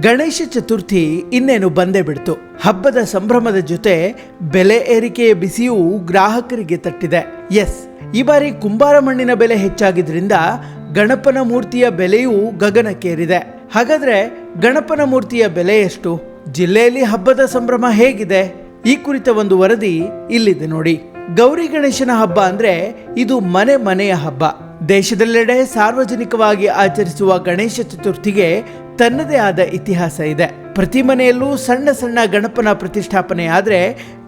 ಗಣೇಶ ಚತುರ್ಥಿ ಇನ್ನೇನು ಬಂದೇ ಬಿಡ್ತು. ಹಬ್ಬದ ಸಂಭ್ರಮದ ಜೊತೆ ಬೆಲೆ ಏರಿಕೆಯ ಬಿಸಿಯೂ ಗ್ರಾಹಕರಿಗೆ ತಟ್ಟಿದೆ. ಎಸ್ ಈ ಬಾರಿ ಕುಂಬಾರ ಮಣ್ಣಿನ ಬೆಲೆ ಹೆಚ್ಚಾಗಿದ್ರಿಂದ ಗಣಪನ ಮೂರ್ತಿಯ ಬೆಲೆಯೂ ಗಗನಕ್ಕೇರಿದೆ. ಹಾಗಾದ್ರೆ ಗಣಪನ ಮೂರ್ತಿಯ ಬೆಲೆ ಎಷ್ಟು? ಜಿಲ್ಲೆಯಲ್ಲಿ ಹಬ್ಬದ ಸಂಭ್ರಮ ಹೇಗಿದೆ? ಈ ಕುರಿತ ಒಂದು ವರದಿ ಇಲ್ಲಿದೆ ನೋಡಿ. ಗೌರಿ ಗಣೇಶನ ಹಬ್ಬ ಅಂದ್ರೆ ಇದು ಮನೆ ಮನೆಯ ಹಬ್ಬ. ದೇಶದೆಲ್ಲೆಡೆ ಸಾರ್ವಜನಿಕವಾಗಿ ಆಚರಿಸುವ ಗಣೇಶ ಚತುರ್ಥಿಗೆ ತನ್ನದೇ ಆದ ಇತಿಹಾಸ ಇದೆ. ಪ್ರತಿ ಮನೆಯಲ್ಲೂ ಸಣ್ಣ ಸಣ್ಣ ಗಣಪನ ಪ್ರತಿಷ್ಠಾಪನೆ ಆದರೆ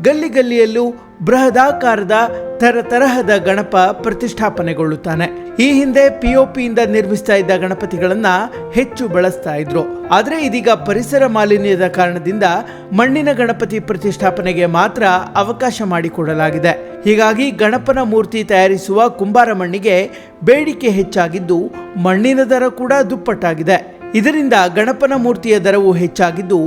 ಗಲ್ಲಿ ಗಲ್ಲಿಯಲ್ಲೂ ಬೃಹದಾಕಾರದ ತರತರಹದ ಗಣಪ ಪ್ರತಿಷ್ಠಾಪನೆಗೊಳ್ಳುತ್ತಾನೆ. ಈ ಹಿಂದೆ ಪಿಒಪಿಯಿಂದ ನಿರ್ಮಿಸ್ತಾ ಇದ್ದ ಗಣಪತಿಗಳನ್ನ ಹೆಚ್ಚು ಬಳಸ್ತಾ ಇದ್ರು. ಆದರೆ ಇದೀಗ ಪರಿಸರ ಮಾಲಿನ್ಯದ ಕಾರಣದಿಂದ ಮಣ್ಣಿನ ಗಣಪತಿ ಪ್ರತಿಷ್ಠಾಪನೆಗೆ ಮಾತ್ರ ಅವಕಾಶ ಮಾಡಿಕೊಡಲಾಗಿದೆ. ಹೀಗಾಗಿ ಗಣಪನ ಮೂರ್ತಿ ತಯಾರಿಸುವ ಕುಂಬಾರ ಮಣ್ಣಿಗೆ ಬೇಡಿಕೆ ಹೆಚ್ಚಾಗಿದ್ದು ಮಣ್ಣಿನ ದರ ಕೂಡ ದುಪ್ಪಟ್ಟಾಗಿದೆ. ಇದರಿಂದ ಗಣಪನ ಮೂರ್ತಿಯ ದರವು ಹೆಚ್ಚಾಗಿದ್ದು,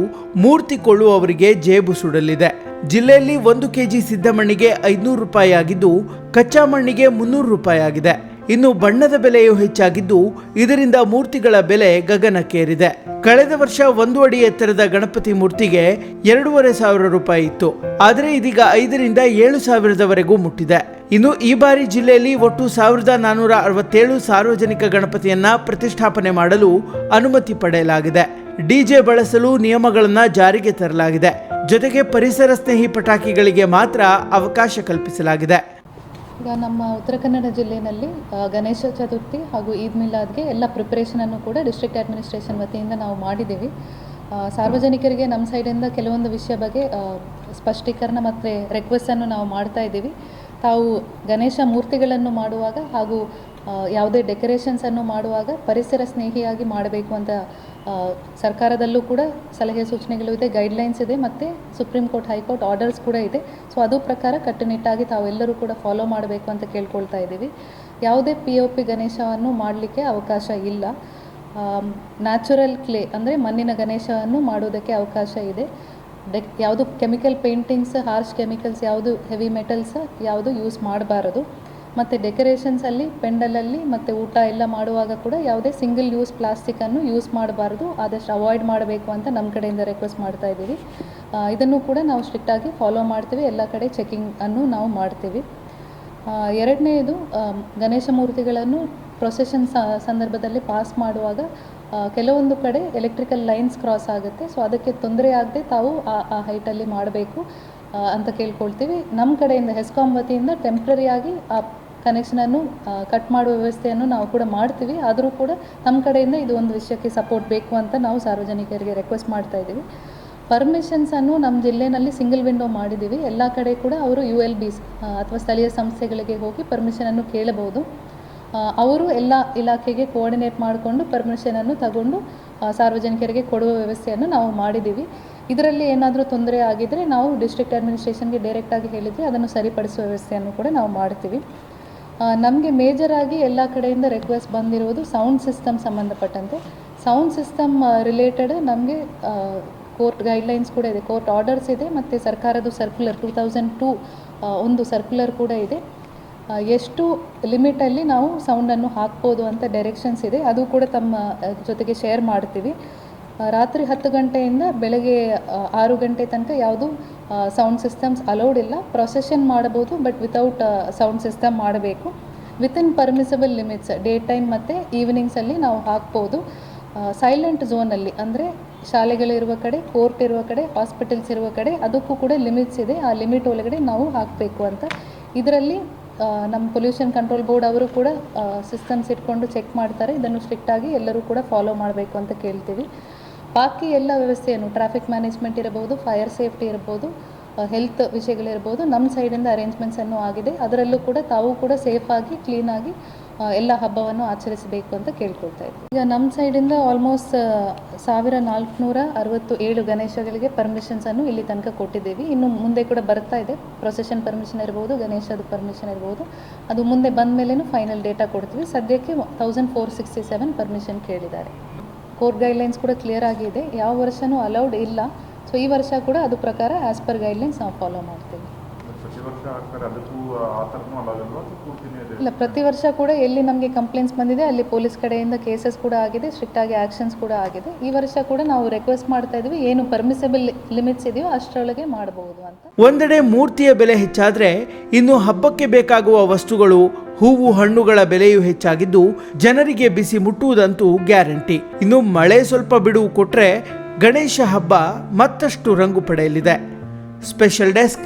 ಮೂರ್ತಿ ಕೊಳ್ಳುವವರಿಗೆ ಜೇಬು ಸುಡಲಿದೆ. ಜಿಲ್ಲೆಯಲ್ಲಿ ಒಂದು ಕೆಜಿ ಸಿದ್ದಮಣ್ಣಿಗೆ ಐದುನೂರು ರೂಪಾಯಿ ಆಗಿದ್ದು ಕಚ್ಚಾ ಮಣ್ಣಿಗೆ ಮುನ್ನೂರು ರೂಪಾಯಿ ಆಗಿದೆ ಇನ್ನು ಬಣ್ಣದ ಬೆಲೆಯೂ ಹೆಚ್ಚಾಗಿದ್ದು, ಇದರಿಂದ ಮೂರ್ತಿಗಳ ಬೆಲೆ ಗಗನಕ್ಕೇರಿದೆ. ಕಳೆದ ವರ್ಷ ಒಂದು ಅಡಿ ಎತ್ತರದ ಗಣಪತಿ ಮೂರ್ತಿಗೆ ಎರಡೂವರೆ ಸಾವಿರ ರೂಪಾಯಿ ಇತ್ತು. ಆದರೆ ಇದೀಗ ಐದರಿಂದ ಏಳು ಸಾವಿರದವರೆಗೂ ಮುಟ್ಟಿದೆ. ಇನ್ನು ಈ ಬಾರಿ ಜಿಲ್ಲೆಯಲ್ಲಿ ಒಟ್ಟು ಸಾವಿರದ ನಾನೂರ ಅರವತ್ತೇಳು ಸಾರ್ವಜನಿಕ ಗಣಪತಿಯನ್ನ ಪ್ರತಿಷ್ಠಾಪನೆ ಮಾಡಲು ಅನುಮತಿ ಪಡೆಯಲಾಗಿದೆ. ಡಿಜೆ ಬಳಸಲು ನಿಯಮಗಳನ್ನು ಜಾರಿಗೆ ತರಲಾಗಿದೆ. ಜೊತೆಗೆ ಪರಿಸರ ಸ್ನೇಹಿ ಪಟಾಕಿಗಳಿಗೆ ಮಾತ್ರ ಅವಕಾಶ ಕಲ್ಪಿಸಲಾಗಿದೆ. ಈಗ ನಮ್ಮ ಉತ್ತರ ಕನ್ನಡ ಜಿಲ್ಲೆಯಲ್ಲಿ ಗಣೇಶ ಚತುರ್ಥಿ ಹಾಗೂ ಈದ್ ಮಿಲಾದ್ಗೆ ಎಲ್ಲ ಪ್ರಿಪ್ರೇಷನನ್ನು ಕೂಡ ಡಿಸ್ಟ್ರಿಕ್ಟ್ ಅಡ್ಮಿನಿಸ್ಟ್ರೇಷನ್ ವತಿಯಿಂದ ನಾವು ಮಾಡಿದ್ದೀವಿ. ಸಾರ್ವಜನಿಕರಿಗೆ ನಮ್ಮ ಸೈಡಿಂದ ಕೆಲವೊಂದು ವಿಷಯ ಬಗ್ಗೆ ಸ್ಪಷ್ಟೀಕರಣ ಮತ್ತು ರಿಕ್ವೆಸ್ಟನ್ನು ನಾವು ಮಾಡ್ತಾ ಇದ್ದೀವಿ. ತಾವು ಗಣೇಶ ಮೂರ್ತಿಗಳನ್ನು ಮಾಡುವಾಗ ಹಾಗೂ ಯಾವುದೇ ಡೆಕೋರೇಷನ್ಸನ್ನು ಮಾಡುವಾಗ ಪರಿಸರ ಸ್ನೇಹಿಯಾಗಿ ಮಾಡಬೇಕು ಅಂತ ಸರ್ಕಾರದಲ್ಲೂ ಕೂಡ ಸಲಹೆ ಸೂಚನೆಗಳು ಇದೆ, ಗೈಡ್ಲೈನ್ಸ್ ಇದೆ, ಮತ್ತು ಸುಪ್ರೀಂ ಕೋರ್ಟ್ ಹೈಕೋರ್ಟ್ ಆರ್ಡರ್ಸ್ ಕೂಡ ಇದೆ. ಸೊ, ಅದು ಪ್ರಕಾರ ಕಟ್ಟುನಿಟ್ಟಾಗಿ ತಾವೆಲ್ಲರೂ ಕೂಡ ಫಾಲೋ ಮಾಡಬೇಕು ಅಂತ ಕೇಳ್ಕೊಳ್ತಾ ಇದ್ದೀವಿ. ಯಾವುದೇ ಪಿ ಒ ಪಿ ಗಣೇಶವನ್ನು ಮಾಡಲಿಕ್ಕೆ ಅವಕಾಶ ಇಲ್ಲ. ನ್ಯಾಚುರಲ್ ಕ್ಲೇ, ಅಂದರೆ ಮಣ್ಣಿನ ಗಣೇಶವನ್ನು ಮಾಡೋದಕ್ಕೆ ಅವಕಾಶ ಇದೆ. ಡೆಕ್ ಯಾವುದು ಕೆಮಿಕಲ್ ಪೇಂಟಿಂಗ್ಸ್ ಹಾರ್ಶ್ ಕೆಮಿಕಲ್ಸ್ ಯಾವುದು ಹೆವಿ ಮೆಟಲ್ಸ್ ಯಾವುದು ಯೂಸ್ ಮಾಡಬಾರದು. ಮತ್ತು ಡೆಕೋರೇಷನ್ಸಲ್ಲಿ ಪೆಂಡಲಲ್ಲಿ ಮತ್ತು ಊಟ ಎಲ್ಲ ಮಾಡುವಾಗ ಕೂಡ ಯಾವುದೇ ಸಿಂಗಲ್ ಯೂಸ್ ಪ್ಲಾಸ್ಟಿಕ್ಕನ್ನು ಯೂಸ್ ಮಾಡಬಾರ್ದು. ಆದಷ್ಟು ಅವಾಯ್ಡ್ ಮಾಡಬೇಕು ಅಂತ ನಮ್ಮ ಕಡೆಯಿಂದ ರಿಕ್ವೆಸ್ಟ್ ಮಾಡ್ತಾ ಇದ್ದೀವಿ. ಇದನ್ನು ಕೂಡ ನಾವು ಸ್ಟ್ರಿಕ್ಟಾಗಿ ಫಾಲೋ ಮಾಡ್ತೀವಿ. ಎಲ್ಲ ಕಡೆ ಚೆಕಿಂಗ್ ಅನ್ನು ನಾವು ಮಾಡ್ತೀವಿ. ಎರಡನೇದು ಗಣೇಶ ಮೂರ್ತಿಗಳನ್ನು ಪ್ರೊಸೆಷನ್ ಸಂದರ್ಭದಲ್ಲಿ ಪಾಸ್ ಮಾಡುವಾಗ ಕೆಲವೊಂದು ಕಡೆ ಎಲೆಕ್ಟ್ರಿಕಲ್ ಲೈನ್ಸ್ ಕ್ರಾಸ್ ಆಗುತ್ತೆ. ಸೊ ಅದಕ್ಕೆ ತೊಂದರೆ ಆಗದೆ ತಾವು ಆ ಆ ಹೈಟಲ್ಲಿ ಮಾಡಬೇಕು ಅಂತ ಕೇಳ್ಕೊಳ್ತೀವಿ. ನಮ್ಮ ಕಡೆಯಿಂದ ಹೆಸ್ಕಾಂ ವತಿಯಿಂದ ಟೆಂಪ್ರರಿಯಾಗಿ ಆ ಕನೆಕ್ಷನನ್ನು ಕಟ್ ಮಾಡುವ ವ್ಯವಸ್ಥೆಯನ್ನು ನಾವು ಕೂಡ ಮಾಡ್ತೀವಿ. ಆದರೂ ಕೂಡ ನಮ್ಮ ಕಡೆಯಿಂದ ಇದು ಒಂದು ವಿಷಯಕ್ಕೆ ಸಪೋರ್ಟ್ ಬೇಕು ಅಂತ ನಾವು ಸಾರ್ವಜನಿಕರಿಗೆ ರಿಕ್ವೆಸ್ಟ್ ಮಾಡ್ತಾ ಇದ್ದೀವಿ. ಪರ್ಮಿಷನ್ಸನ್ನು ನಮ್ಮ ಜಿಲ್ಲೆನಲ್ಲಿ ಸಿಂಗಲ್ ವಿಂಡೋ ಮಾಡಿದ್ದೀವಿ. ಎಲ್ಲ ಕಡೆ ಕೂಡ ಅವರು ಯು ಎಲ್ ಬಿಸ್ ಅಥವಾ ಸ್ಥಳೀಯ ಸಂಸ್ಥೆಗಳಿಗೆ ಹೋಗಿ ಪರ್ಮಿಷನನ್ನು ಕೇಳಬಹುದು. ಅವರು ಎಲ್ಲ ಇಲಾಖೆಗೆ ಕೋಆರ್ಡಿನೇಟ್ ಮಾಡಿಕೊಂಡು ಪರ್ಮಿಷನನ್ನು ತಗೊಂಡು ಸಾರ್ವಜನಿಕರಿಗೆ ಕೊಡುವ ವ್ಯವಸ್ಥೆಯನ್ನು ನಾವು ಮಾಡಿದ್ದೀವಿ. ಇದರಲ್ಲಿ ಏನಾದರೂ ತೊಂದರೆ ಆಗಿದ್ದರೆ ನಾವು ಡಿಸ್ಟ್ರಿಕ್ಟ್ ಅಡ್ಮಿನಿಸ್ಟ್ರೇಷನ್ಗೆ ಡೈರೆಕ್ಟಾಗಿ ಹೇಳಿದರೆ ಅದನ್ನು ಸರಿಪಡಿಸುವ ವ್ಯವಸ್ಥೆಯನ್ನು ಕೂಡ ನಾವು ಮಾಡ್ತೀವಿ. ನಮಗೆ ಮೇಜರಾಗಿ ಎಲ್ಲ ಕಡೆಯಿಂದ ರಿಕ್ವೆಸ್ಟ್ ಬಂದಿರುವುದು ಸೌಂಡ್ ಸಿಸ್ಟಮ್ ಸಂಬಂಧಪಟ್ಟಂತೆ. ಸೌಂಡ್ ಸಿಸ್ಟಮ್ ರಿಲೇಟೆಡ್ ನಮಗೆ ಕೋರ್ಟ್ ಗೈಡ್ಲೈನ್ಸ್ ಕೂಡ ಇದೆ. ಕೋರ್ಟ್ ಆರ್ಡರ್ಸ್ ಇದೆ, ಮತ್ತು ಸರ್ಕಾರದ ಸರ್ಕ್ಯುಲರ್ ಟೂ ತೌಸಂಡ್ ಟೂ ಒಂದು ಸರ್ಕ್ಯುಲರ್ ಕೂಡ ಇದೆ. ಎಷ್ಟು ಲಿಮಿಟಲ್ಲಿ ನಾವು ಸೌಂಡನ್ನು ಹಾಕ್ಬೋದು ಅಂತ ಡೈರೆಕ್ಷನ್ಸ್ ಇದೆ. ಅದು ಕೂಡ ತಮ್ಮ ಜೊತೆಗೆ ಶೇರ್ ಮಾಡ್ತೀವಿ. ರಾತ್ರಿ ಹತ್ತು ಗಂಟೆಯಿಂದ ಬೆಳಗ್ಗೆ ಆರು ಗಂಟೆ ತನಕ ಯಾವುದು ಸೌಂಡ್ ಸಿಸ್ಟಮ್ಸ್ ಅಲೌಡ್ ಇಲ್ಲ. ಪ್ರೊಸೆಷನ್ ಮಾಡಬಹುದು ಬಟ್ ವಿತೌಟ್ ಸೌಂಡ್ ಸಿಸ್ಟಮ್ ಮಾಡಬೇಕು. Within permissible limits day time ಮತ್ತು ಈವ್ನಿಂಗ್ಸಲ್ಲಿ ನಾವು ಹಾಕ್ಬೋದು. ಸೈಲೆಂಟ್ ಝೋನಲ್ಲಿ ಅಂದರೆ ಶಾಲೆಗಳಿರುವ ಕಡೆ ಕೋರ್ಟ್ ಇರುವ ಕಡೆ ಹಾಸ್ಪಿಟಲ್ಸ್ ಇರುವ ಕಡೆ, ಅದಕ್ಕೂ ಕೂಡ ಲಿಮಿಟ್ಸ್ ಇದೆ. ಆ ಲಿಮಿಟ್ ಒಳಗಡೆ ನಾವು ಹಾಕಬೇಕು ಅಂತ. ಇದರಲ್ಲಿ ನಮ್ಮ ಪೊಲ್ಯೂಷನ್ ಕಂಟ್ರೋಲ್ ಬೋರ್ಡ್ ಅವರು ಕೂಡ ಸಿಸ್ಟಮ್ಸ್ ಇಟ್ಕೊಂಡು ಚೆಕ್ ಮಾಡ್ತಾರೆ. ಇದನ್ನು ಸ್ಟ್ರಿಕ್ಟಾಗಿ ಎಲ್ಲರೂ ಕೂಡ ಫಾಲೋ ಮಾಡಬೇಕು ಅಂತ ಕೇಳ್ತೀವಿ. ಬಾಕಿ ಎಲ್ಲ ವ್ಯವಸ್ಥೆಯನ್ನು ಟ್ರಾಫಿಕ್ ಮ್ಯಾನೇಜ್ಮೆಂಟ್ ಇರಬಹುದು ಫೈರ್ ಸೇಫ್ಟಿ ಇರ್ಬೋದು ಹೆಲ್ತ್ ವಿಷಯಗಳಿರ್ಬೋದು ನಮ್ಮ ಸೈಡಿಂದ ಅರೇಂಜ್ಮೆಂಟ್ಸನ್ನು ಆಗಿದೆ. ಅದರಲ್ಲೂ ಕೂಡ ತಾವು ಕೂಡ ಸೇಫಾಗಿ ಕ್ಲೀನಾಗಿ ಎಲ್ಲ ಹಬ್ಬವನ್ನು ಆಚರಿಸಬೇಕು ಅಂತ ಕೇಳ್ಕೊಳ್ತಾ ಇದ್ದೀವಿ ಈಗ ನಮ್ಮ ಸೈಡಿಂದ ಆಲ್ಮೋಸ್ಟ್ ಸಾವಿರ ನಾಲ್ಕುನೂರ ಅರವತ್ತು ಏಳು ಗಣೇಶಗಳಿಗೆ ಪರ್ಮಿಷನ್ಸನ್ನು ಇಲ್ಲಿ ತನಕ ಕೊಟ್ಟಿದ್ದೀವಿ. ಇನ್ನು ಮುಂದೆ ಕೂಡ ಬರ್ತಾ ಇದೆ. ಪ್ರೊಸೆಷನ್ ಪರ್ಮಿಷನ್ ಇರ್ಬೋದು, ಗಣೇಶದ ಪರ್ಮಿಷನ್ ಇರ್ಬೋದು. ಅದು ಮುಂದೆ ಬಂದ ಫೈನಲ್ ಡೇಟಾ ಕೊಡ್ತೀವಿ. ಸದ್ಯಕ್ಕೆ thousand four sixty seven permission ಕೇಳಿದ್ದಾರೆ. ಕೋರ್ಟ್ ಗೈಡ್ಲೈನ್ಸ್ ಕೂಡ ಕ್ಲಿಯರ್ ಆಗಿದೆ. ಯಾವ ವರ್ಷನೂ ಅಲೌಡ್ ಇಲ್ಲ. ಸೊ ಈ ವರ್ಷ ಕೂಡ ಅದು ಪ್ರಕಾರ ಆ್ಯಸ್ ಪರ್ ಗೈಡ್ಲೈನ್ಸ್ ನಾವು ಫಾಲೋ ಮಾಡ್ತೀವಿ. ಇಲ್ಲ ಪ್ರತಿ ವರ್ಷ ಕೂಡ ಎಲ್ಲಿ ನಮಗೆ ಕಂಪ್ಲೇಂಟ್ಸ್ ಬಂದಿದೆ ಅಲ್ಲಿ ಪೊಲೀಸ್ ಕಡೆಯಿಂದ ಕೇಸಸ್ ಕೂಡ ಆಗಿದೆ ಸ್ಟ್ರಿಕ್ಟ್ ಆಗಿ ಆ್ಯಕ್ಷನ್ಸ್ ಕೂಡ ಆಗಿದೆ. ಈ ವರ್ಷ ಕೂಡ ನಾವು ರಿಕ್ವೆಸ್ಟ್ ಮಾಡ್ತಾ ಇದ್ವಿ ಏನು ಪರ್ಮಿಸಬಲ್ ಲಿಮಿಟ್ಸ್ ಇದೆಯೋ ಅಷ್ಟರೊಳಗೆ ಮಾಡಬಹುದು ಅಂತ. ಒಂದೆಡೆ ಮೂರ್ತಿಯ ಬೆಲೆ ಹೆಚ್ಚಾದ್ರೆ ಇನ್ನು ಹಬ್ಬಕ್ಕೆ ಬೇಕಾಗುವ ವಸ್ತುಗಳು ಹೂವು ಹಣ್ಣುಗಳ ಬೆಲೆಯೂ ಹೆಚ್ಚಾಗಿದ್ದು ಜನರಿಗೆ ಬಿಸಿ ಮುಟ್ಟುವುದಂತೂ ಗ್ಯಾರಂಟಿ. ಇನ್ನು ಮಳೆ ಸ್ವಲ್ಪ ಬಿಡುವು ಕೊಟ್ಟರೆ ಗಣೇಶ ಹಬ್ಬ ಮತ್ತಷ್ಟು ರಂಗು ಪಡೆಯಲಿದೆ. Special desk